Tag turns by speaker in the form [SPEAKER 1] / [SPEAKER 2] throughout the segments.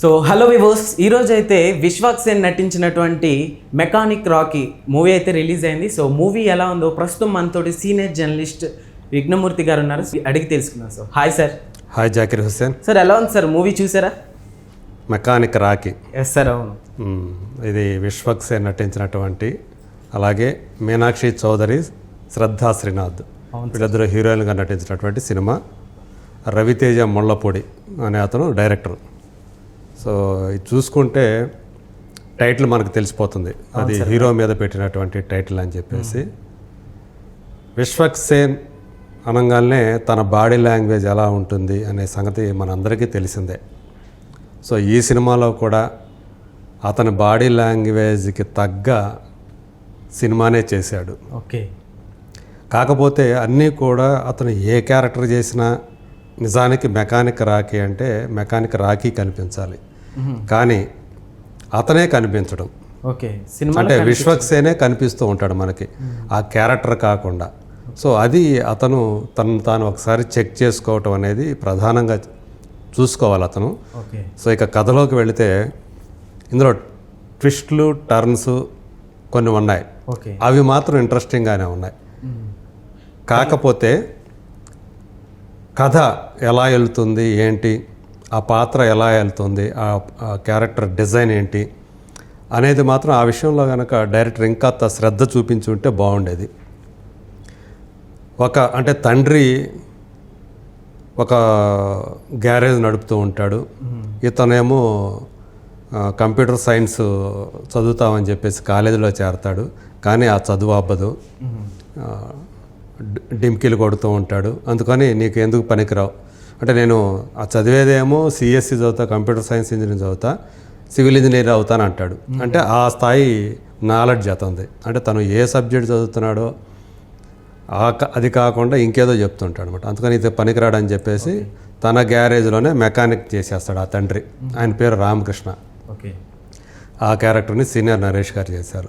[SPEAKER 1] So hello వివోస్ ఈరోజు అయితే విశ్వాక్ సేన్ నటించినటువంటి మెకానిక్ రాకీ మూవీ అయితే రిలీజ్ అయింది. సో మూవీ ఎలా ఉందో ప్రస్తుతం మనతోటి సీనియర్ జర్నలిస్ట్ విఘ్నమూర్తి గారు ఉన్నారు. అడిగి తెలుసుకుందాం so hi sir.
[SPEAKER 2] Hi Zakir Hussain.
[SPEAKER 1] Sir ఎలా ఉంది సార్ మూవీ చూసారా?
[SPEAKER 2] Mechanic Rocky.
[SPEAKER 1] ఎస్ సార్ అవును.
[SPEAKER 2] ఇది విశ్వక్ సేన్ నటించినటువంటి అలాగే మీనాక్షి చౌదరి శ్రద్ధా శ్రీనాథ్ వీళ్ళిద్దరు హీరోయిన్గా నటించినటువంటి సినిమా రవితేజ ముళ్ళపూడి అనే అతను డైరెక్టర్. సో ఇది చూసుకుంటే టైటిల్ మనకు తెలిసిపోతుంది. అది హీరో మీద పెట్టినటువంటి టైటిల్ అని చెప్పేసి. విశ్వక్ సేన్ అనగానే తన బాడీ లాంగ్వేజ్ ఎలా ఉంటుంది అనే సంగతి మనందరికీ తెలిసిందే. సో ఈ సినిమాలో కూడా అతని బాడీ లాంగ్వేజ్కి తగ్గ సినిమానే చేశాడు.
[SPEAKER 1] ఓకే.
[SPEAKER 2] కాకపోతే అన్నీ కూడా అతను ఏ క్యారెక్టర్ చేసినా నిజానికి మెకానిక్ రాకీ అంటే మెకానిక్ రాకీ కనిపించాలి. కానీ అతనే కనిపించడం.
[SPEAKER 1] ఓకే సినిమా
[SPEAKER 2] అంటే విశ్వక్సేనే కనిపిస్తూ ఉంటాడు మనకి ఆ క్యారెక్టర్ కాకుండా. సో అది అతను తను తాను ఒకసారి చెక్ చేసుకోవటం అనేది ప్రధానంగా చూసుకోవాలి అతను. సో ఇక కథలోకి వెళితే ఇందులో ట్విస్ట్లు టర్న్స్ కొన్ని ఉన్నాయి.
[SPEAKER 1] ఓకే.
[SPEAKER 2] అవి మాత్రం ఇంట్రెస్టింగ్గానే ఉన్నాయి. కాకపోతే కథ ఎలా వెళ్తుంది ఏంటి? ఆ పాత్ర ఎలా వెళ్తుంది ఆ క్యారెక్టర్ డిజైన్ ఏంటి అనేది మాత్రం ఆ విషయంలో కనుక డైరెక్టర్ ఇంకా శ్రద్ధ చూపించి ఉంటే బాగుండేది. ఒక అంటే తండ్రి ఒక గ్యారేజ్ నడుపుతూ ఉంటాడు. ఇతనేమో కంప్యూటర్ సైన్స్ చదువుతామని చెప్పేసి కాలేజీలో చేరతాడు. కానీ ఆ చదువు అవ్వదు ఆ, డి- డిమ్కిలు కొడుతూ ఉంటాడు. అందుకని నీకు ఎందుకు పనికిరావు? అంటే నేను ఆ చదివేదేమో సిఎస్సి చదువుతా కంప్యూటర్ సైన్స్ ఇంజనీరింగ్ చదువుతా సివిల్ ఇంజనీర్ అవుతాను అంటాడు. అంటే ఆ స్థాయి నాలెడ్జ్ అతనిది. అంటే తను ఏ సబ్జెక్ట్ చదువుతున్నాడో ఆ క- అది కాకుండా ఇంకేదో చెప్తుంటాడు అనమాట అందుకని ఇది పనికిరాడని చెప్పేసి తన గ్యారేజ్లోనే మెకానిక్ చేసేస్తాడు ఆ తండ్రి. ఆయన పేరు రామకృష్ణ.
[SPEAKER 1] ఓకే
[SPEAKER 2] ఆ క్యారెక్టర్ని సీనియర్ నరేష్ గారు చేశారు.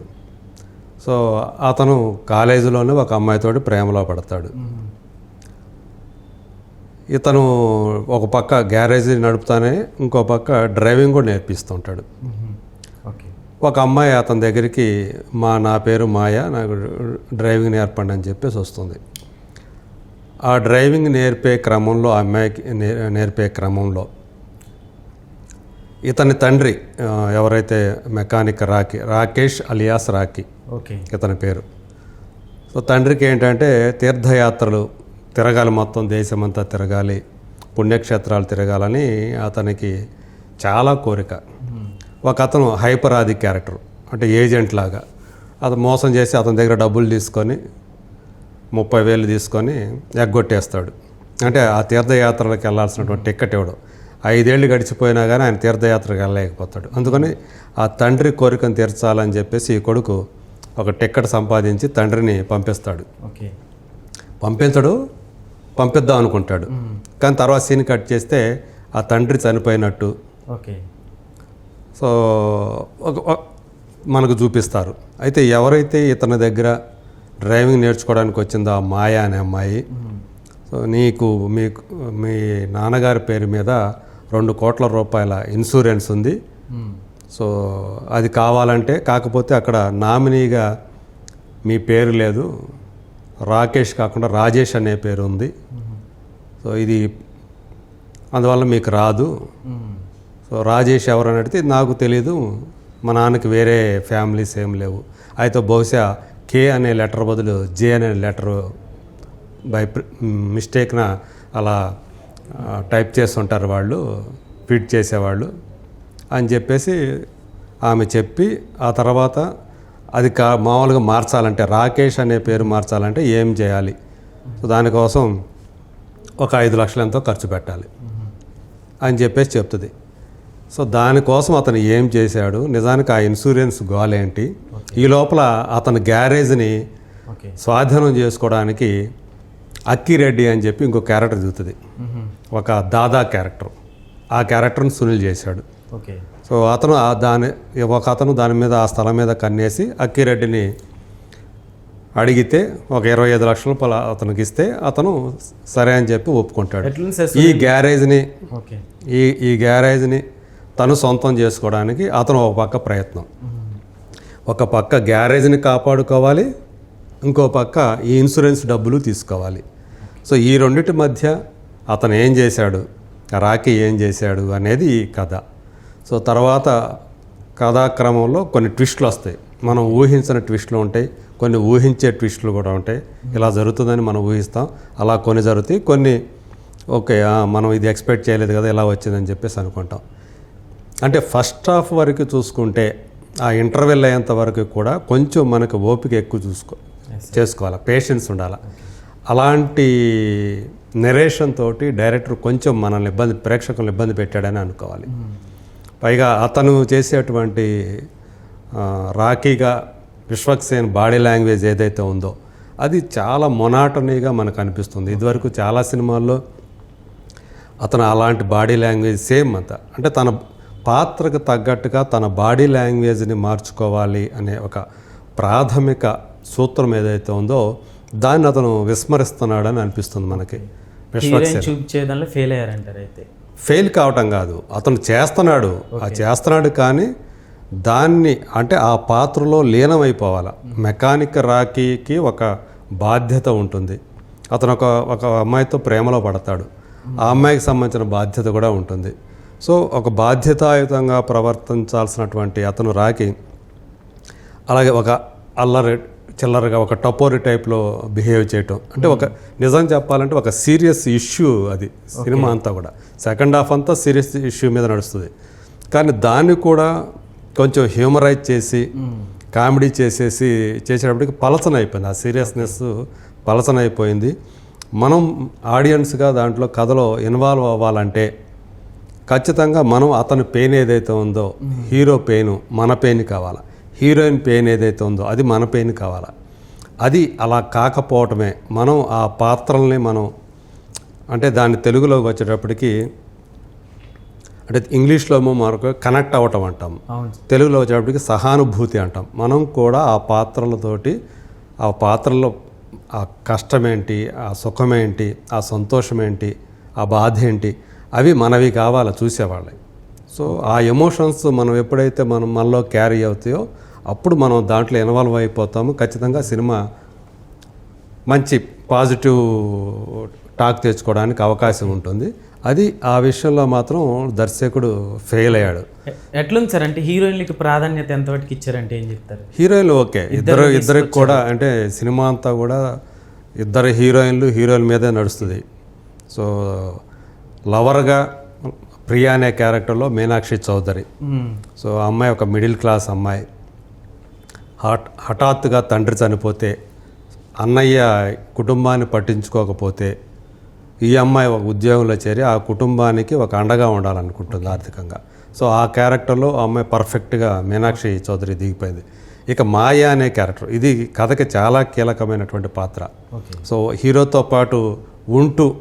[SPEAKER 2] సో అతను కాలేజీలోనే ఒక అమ్మాయితోటి ప్రేమలో పడతాడు. ఇతను ఒక పక్క గ్యారేజీ నడుపుతానే ఇంకో పక్క డ్రైవింగ్ కూడా నేర్పిస్తుంటాడు ఒక అమ్మాయి అతని దగ్గరికి మా నా పేరు మాయ నాకు డ్రైవింగ్ నేర్పండి అని చెప్పేసి వస్తుంది. ఆ డ్రైవింగ్ నేర్పే క్రమంలో ఆ అమ్మాయికి నేర్పే క్రమంలో ఇతని తండ్రి ఎవరైతే mechanic Rocky Rakesh alias Rocky
[SPEAKER 1] okay.
[SPEAKER 2] ఇతని పేరు. సో తండ్రికి ఏంటంటే తీర్థయాత్రలు తిరగాలి మొత్తం దేశమంతా తిరగాలి పుణ్యక్షేత్రాలు తిరగాలని అతనికి చాలా కోరిక. ఒక అతను హైపర్ ఆది క్యారెక్టర్ అంటే ఏజెంట్ లాగా. అతను మోసం చేసి అతని దగ్గర డబ్బులు తీసుకొని ముప్పై వేలు తీసుకొని ఎగ్గొట్టేస్తాడు. అంటే ఆ తీర్థయాత్రలకు వెళ్ళాల్సినటువంటి టికెట్ ఇవ్వడం ఐదేళ్ళు గడిచిపోయినా కానీ ఆయన తీర్థయాత్రకు వెళ్ళలేకపోతాడు. అందుకని ఆ తండ్రి కోరికను తీర్చాలని చెప్పేసి ఈ కొడుకు ఒక టికెట్ సంపాదించి తండ్రిని పంపిస్తాడు.
[SPEAKER 1] ఓకే.
[SPEAKER 2] పంపించడు. పంపిద్దాం అనుకుంటాడు. కానీ తర్వాత సీన్ కట్ చేస్తే ఆ తండ్రి చనిపోయినట్టు.
[SPEAKER 1] ఓకే.
[SPEAKER 2] సో మనకు చూపిస్తారు. అయితే ఎవరైతే ఇతని దగ్గర డ్రైవింగ్ నేర్చుకోవడానికి వచ్చిందో ఆ మాయ అనే అమ్మాయి సో నీకు మీకు మీ నాన్నగారి పేరు మీద రెండు కోట్ల రూపాయల ఇన్సూరెన్స్ ఉంది. సో అది కావాలంటే కాకపోతే అక్కడ నామినీగా మీ పేరు లేదు. రాకేష్ కాకుండా రాజేష్ అనే పేరు ఉంది. సో ఇది అందువల్ల మీకు రాదు. సో రాజేష్ ఎవరని అడిగితే నాకు తెలీదు మా నాన్నకి వేరే ఫ్యామిలీస్ ఏం లేవు. అయితే బహుశా కే అనే లెటర్ బదులు జే అనే లెటర్ బై మిస్టేక్న అలా టైప్ చేస్తుంటారు వాళ్ళు ఫిట్ చేసేవాళ్ళు అని చెప్పేసి ఆమె చెప్పి ఆ తర్వాత అది కా మామూలుగా మార్చాలంటే రాకేష్ అనే పేరు మార్చాలంటే ఏం చేయాలి? సో దానికోసం ఒక ఐదు లక్షలు ఎంతో ఖర్చు పెట్టాలి. అని చెప్పేసి చెప్తుంది. సో దానికోసం అతను ఏం చేశాడు? నిజానికి ఆ ఇన్సూరెన్స్ గోల్ ఏంటి? ఈ లోపల అతని గ్యారేజ్ని స్వాధీనం చేసుకోవడానికి అక్కిరెడ్డి అని చెప్పి ఇంకో క్యారెక్టర్ చూస్తుంది ఒక దాదా క్యారెక్టర్. ఆ క్యారెక్టర్ని సునీల్ చేశాడు.
[SPEAKER 1] ఓకే.
[SPEAKER 2] సో అతను ఆ దాని ఒక అతను దాని మీద ఆ స్థలం మీద కన్నేసి అక్కిరెడ్డిని అడిగితే ఒక ఇరవై ఐదు లక్షలు పలా అతనికి ఇస్తే అతను సరే అని చెప్పి ఒప్పుకుంటాడు. ఈ గ్యారేజ్ని ఈ ఈ గ్యారేజ్ని తను సొంతం చేసుకోవడానికి అతను ఒక పక్క ప్రయత్నం. ఒక పక్క గ్యారేజ్ని కాపాడుకోవాలి ఇంకో పక్క ఈ ఇన్సూరెన్స్ డబ్బులు తీసుకోవాలి. సో ఈ రెండిటి మధ్య అతను ఏం చేశాడు? రాకీ ఏం చేశాడు అనేది ఈ కథ. సో తర్వాత కథాక్రమంలో కొన్ని ట్విస్టులు వస్తాయి. మనం ఊహించిన ట్విస్టులు ఉంటాయి. కొన్ని ఊహించే ట్విస్టులు కూడా ఉంటాయి. ఇలా జరుగుతుందని మనం ఊహిస్తాం. అలా కొన్ని జరుగుతాయి. కొన్ని ఓకే మనం ఇది ఎక్స్పెక్ట్ చేయలేదు కదా ఇలా వచ్చిందని చెప్పేసి అనుకుంటాం. అంటే ఫస్ట్ హాఫ్ వరకు చూసుకుంటే ఆ ఇంటర్వెల్ అయ్యేంత వరకు కూడా కొంచెం మనకు ఓపిక ఎక్కువ చూసుకో చేసుకోవాలి. పేషెన్స్ ఉండాలి. అలాంటి నెరేషన్ తోటి డైరెక్టర్ కొంచెం మనల్ని ఇబ్బంది ప్రేక్షకులను ఇబ్బంది పెట్టాడని అనుకోవాలి. పైగా అతను చేసేటువంటి ఆ, రాకీగా విశ్వక్సేన్ బాడీ లాంగ్వేజ్ ఏదైతే ఉందో అది చాలా మొనాటనీగా మనకు అనిపిస్తుంది. ఇదివరకు చాలా సినిమాల్లో అతను అలాంటి బాడీ లాంగ్వేజ్ సేమ్ అంత. అంటే తన పాత్రకు తగ్గట్టుగా తన బాడీ లాంగ్వేజ్ని మార్చుకోవాలి అనే ఒక ప్రాథమిక సూత్రం ఏదైతే ఉందో దాన్ని అతను విస్మరిస్తున్నాడని అనిపిస్తుంది మనకి.
[SPEAKER 1] ఫెయిల్ అయ్యారంటారు అయితే.
[SPEAKER 2] ఫెయిల్ కావటం కాదు. అతను చేస్తున్నాడు. ఆ చేస్తున్నాడు కానీ దాన్ని అంటే ఆ పాత్రలో లీనమైపోవాలి. మెకానిక్ రాకీకి ఒక బాధ్యత ఉంటుంది. అతను ఒక ఒక అమ్మాయితో ప్రేమలో పడతాడు. ఆ అమ్మాయికి సంబంధించిన బాధ్యత కూడా ఉంటుంది. సో ఒక బాధ్యతాయుతంగా ప్రవర్తించాల్సినటువంటి అతను రాకి అలాగే ఒక అల్లరి చిల్లరగా ఒక టపోరి టైప్లో బిహేవ్ చేయటం. అంటే ఒక నిజం చెప్పాలంటే ఒక సీరియస్ ఇష్యూ అది సినిమా అంతా కూడా. సెకండ్ హాఫ్ అంతా సీరియస్ ఇష్యూ మీద నడుస్తుంది. కానీ దాన్ని కూడా కొంచెం హ్యూమరైజ్ చేసి కామెడీ చేసేసి చేసేటప్పటికి పలసన అయిపోయింది ఆ సీరియస్నెస్ పలసన అయిపోయింది మనం ఆడియన్స్గా దాంట్లో కథలో ఇన్వాల్వ్ అవ్వాలంటే ఖచ్చితంగా మనం అతని పెయిన్ ఏదైతే ఉందో హీరో పెయిన్ మన పెయిన్ కావాలా? హీరోయిన్ పెయిన్ ఏదైతే ఉందో అది మన పెయిన్ కావాలా? అది అలా కాకపోవటమే. మనం ఆ పాత్రల్ని మనం అంటే దాన్ని తెలుగులోకి వచ్చేటప్పటికి అంటే ఇంగ్లీష్లో మనకు కనెక్ట్ అవ్వటం అంటాం. తెలుగులో వచ్చేటప్పటికి సహానుభూతి అంటాం. మనం కూడా ఆ పాత్రలతోటి ఆ పాత్రలో ఆ కష్టం ఏంటి ఆ సుఖం ఏంటి ఆ సంతోషం ఏంటి ఆ బాధ ఏంటి అవి మనవి కావాలి చూసేవాళ్ళకి సో ఆ ఎమోషన్స్ మనం ఎప్పుడైతే మనం మనలో క్యారీ అవుతాయో అప్పుడు మనం దాంట్లో ఇన్వాల్వ్ అయిపోతాము. ఖచ్చితంగా సినిమా మంచి పాజిటివ్ టాక్ తెచ్చుకోవడానికి అవకాశం ఉంటుంది. అది ఆ విషయంలో మాత్రం దర్శకుడు ఫెయిల్ అయ్యాడు.
[SPEAKER 1] ఎట్లుంది సార్? అంటే హీరోయిన్లకి ప్రాధాన్యత ఎంతవరకు ఇచ్చారంటే ఏం చెప్తారు?
[SPEAKER 2] హీరోయిన్లు ఓకే. ఇద్దరు ఇద్దరికి కూడా అంటే సినిమా అంతా కూడా ఇద్దరు హీరోయిన్లు హీరోయిన్ మీదే నడుస్తుంది. సో లవర్గా ప్రియా అనే క్యారెక్టర్లో మీనాక్షి చౌదరి. సో అమ్మాయి ఒక మిడిల్ క్లాస్ అమ్మాయి. హఠ హఠాత్తుగా తండ్రి చనిపోతే అన్నయ్య కుటుంబాన్ని పట్టించుకోకపోతే ఈ అమ్మాయి ఒక ఉద్యోగంలో చేరి ఆ కుటుంబానికి ఒక అండగా ఉండాలనుకుంటుంది ఆర్థికంగా. సో ఆ క్యారెక్టర్లో ఆ అమ్మాయి పర్ఫెక్ట్గా మీనాక్షి చౌదరి దిగిపోయింది. ఇక మాయా అనే క్యారెక్టర్ ఇది కథకి చాలా కీలకమైనటువంటి పాత్ర. సో హీరోతో పాటు ఉంటూ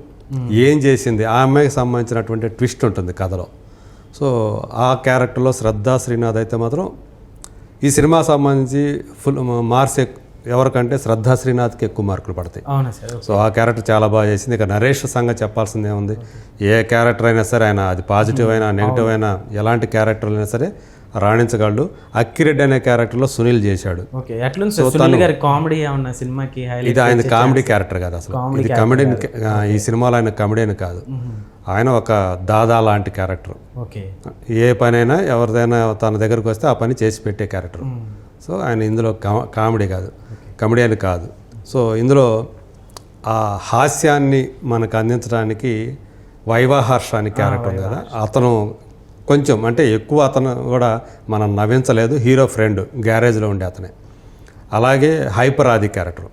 [SPEAKER 2] ఏం చేసింది ఆ అమ్మాయికి సంబంధించినటువంటి ట్విస్ట్ ఉంటుంది కథలో. సో ఆ క్యారెక్టర్లో శ్రద్ధా శ్రీనాథ్ అయితే మాత్రం ఈ సినిమా సంబంధించి ఫుల్ మార్క్స్ ఎక్- ఎవరికంటే శ్రద్ధా శ్రీనాథ్కి ఎక్కువ మార్కులు పడతాయి. సో ఆ క్యారెక్టర్ చాలా బాగా చేసింది. ఇక నరేష్ సంగతి చెప్పాల్సిందే ఉంది. ఏ క్యారెక్టర్ అయినా సరే ఆయన అది పాజిటివ్ అయినా నెగిటివ్ అయినా ఎలాంటి క్యారెక్టర్ అయినా సరే రాణించగలడు. అక్కిరెడ్డి అనే క్యారెక్టర్లో సునీల్ చేశాడు.
[SPEAKER 1] కామెడీ సినిమాకి
[SPEAKER 2] ఇది ఆయన కామెడీ క్యారెక్టర్ కాదు అసలు. ఇది కామెడీ ఈ సినిమాలో ఆయన కామెడీని కాదు. ఆయన ఒక దాదా లాంటి క్యారెక్టర్. ఏ పనైనా ఎవరిదైనా తన దగ్గరకు వస్తే ఆ పని చేసి పెట్టే క్యారెక్టర్. సో ఆయన ఇందులో కామెడీ కాదు. కామెడీ అని కాదు. సో ఇందులో ఆ హాస్యాన్ని మనకు అందించడానికి వైవాహర్ష అని క్యారెక్టర్ ఉంది కదా. అతను కొంచెం అంటే ఎక్కువ అతను కూడా మనం నవ్వించలేదు. హీరో ఫ్రెండ్ గ్యారేజ్లో ఉండే అతనే. అలాగే హైపర్ ఆది క్యారెక్టర్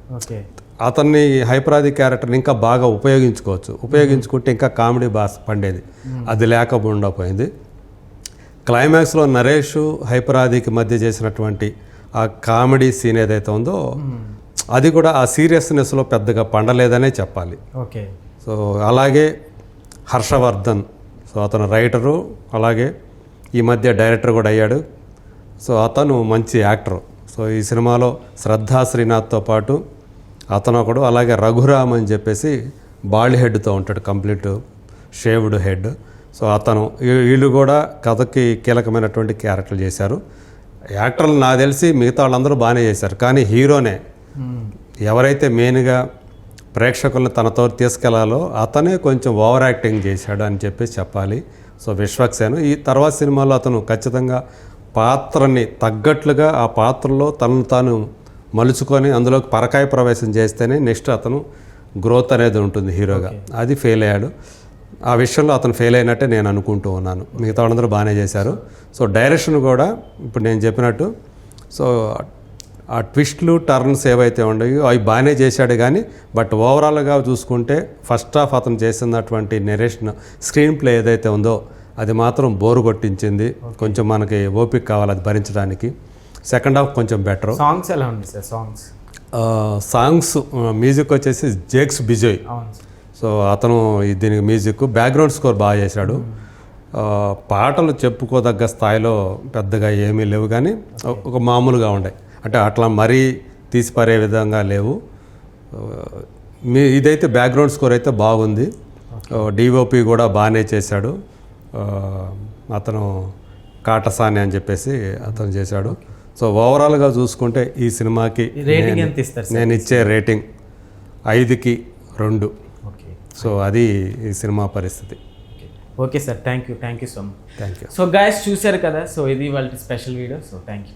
[SPEAKER 2] అతన్ని హైపరాది క్యారెక్టర్ని ఇంకా బాగా ఉపయోగించుకోవచ్చు. ఉపయోగించుకుంటే ఇంకా కామెడీ బాగా పండేది. అది లేకుండా పోయింది క్లైమాక్స్లో నరేష్ హైపరాదికి మధ్య చేసినటువంటి ఆ కామెడీ సీన్ ఏదైతే ఉందో అది కూడా ఆ సీరియస్నెస్లో పెద్దగా పండలేదనే చెప్పాలి.
[SPEAKER 1] ఓకే.
[SPEAKER 2] సో అలాగే హర్షవర్ధన్ సో అతను రైటరు అలాగే ఈ మధ్య డైరెక్టర్ కూడా అయ్యాడు. సో అతను మంచి యాక్టర్. సో ఈ సినిమాలో శ్రద్ధా శ్రీనాథ్తో పాటు అతను ఒకడు అలాగే రఘురామ్ అని చెప్పేసి బాల్ హెడ్తో ఉంటాడు కంప్లీట్ షేవ్డ్ హెడ్. సో అతను వీళ్ళు కూడా కథకి కీలకమైనటువంటి క్యారెక్టర్లు చేశారు. యాక్టర్లు నాకు తెలిసి మిగతా వాళ్ళందరూ బాగానే చేశారు. కానీ హీరోనే ఎవరైతే మెయిన్గా ప్రేక్షకులను తనతో తీసుకెళ్ళాలో అతనే కొంచెం ఓవర్ యాక్టింగ్ చేశాడు అని చెప్పేసి చెప్పాలి. సో విశ్వక్సేన్ ఈ తర్వాత సినిమాలో అతను ఖచ్చితంగా పాత్రని తగ్గట్లుగా ఆ పాత్రలో తనను తాను మలుచుకొని అందులోకి పరకాయ ప్రవేశం చేస్తేనే నెక్స్ట్ అతను గ్రోత్ అనేది ఉంటుంది హీరోగా. అది ఫెయిల్ అయ్యాడు. ఆ విషయంలో అతను ఫెయిల్ అయినట్టే నేను అనుకుంటూ ఉన్నాను. మిగతా వాళ్ళందరూ బాగానే చేశారు. సో డైరెక్షన్ కూడా ఇప్పుడు నేను చెప్పినట్టు సో ఆ ట్విస్ట్లు టర్న్స్ ఏవైతే ఉన్నాయో అవి బాగానే చేశాడు కానీ బట్ ఓవరాల్గా చూసుకుంటే ఫస్ట్ హాఫ్ అతను చేసినటువంటి నెరేషన్ స్క్రీన్ ప్లే ఏదైతే ఉందో అది మాత్రం బోరు కొట్టించింది. కొంచెం మనకి ఓపిక కావాలి అది భరించడానికి. సెకండ్ హాఫ్ కొంచెం బెటర్
[SPEAKER 1] సాంగ్స్ ఎలా ఉంది సార్? సాంగ్స్
[SPEAKER 2] సాంగ్స్ మ్యూజిక్ వచ్చేసి జేక్స్ బిజోయ్
[SPEAKER 1] అవును
[SPEAKER 2] సో అతను దీనికి మ్యూజిక్ బ్యాక్గ్రౌండ్ స్కోర్ బాగా చేశాడు. పాటలు చెప్పుకోదగ్గ స్థాయిలో పెద్దగా ఏమీ లేవు కానీ ఒక మామూలుగా ఉండే. అంటే అట్లా మరీ తీసిపారే విధంగా లేవు. మీ ఇదైతే బ్యాక్గ్రౌండ్ స్కోర్ అయితే బాగుంది. డిఓపి కూడా బాగానే చేశాడు. అతను కాటసాని అని చెప్పేసి అతను చేశాడు. సో ఓవరాల్గా చూసుకుంటే ఈ సినిమాకి
[SPEAKER 1] రేటింగ్
[SPEAKER 2] నేను-
[SPEAKER 1] ఎంత ఇస్తారు సార్?
[SPEAKER 2] నేను ఇచ్చే రేటింగ్ ఐదుకి రెండు. సో అది ఈ సినిమా పరిస్థితి.
[SPEAKER 1] Okay sir thank you thank you so much
[SPEAKER 2] thank you
[SPEAKER 1] so guys చూశారు కదా? సో ఇది వాళ్ళ special video so thank you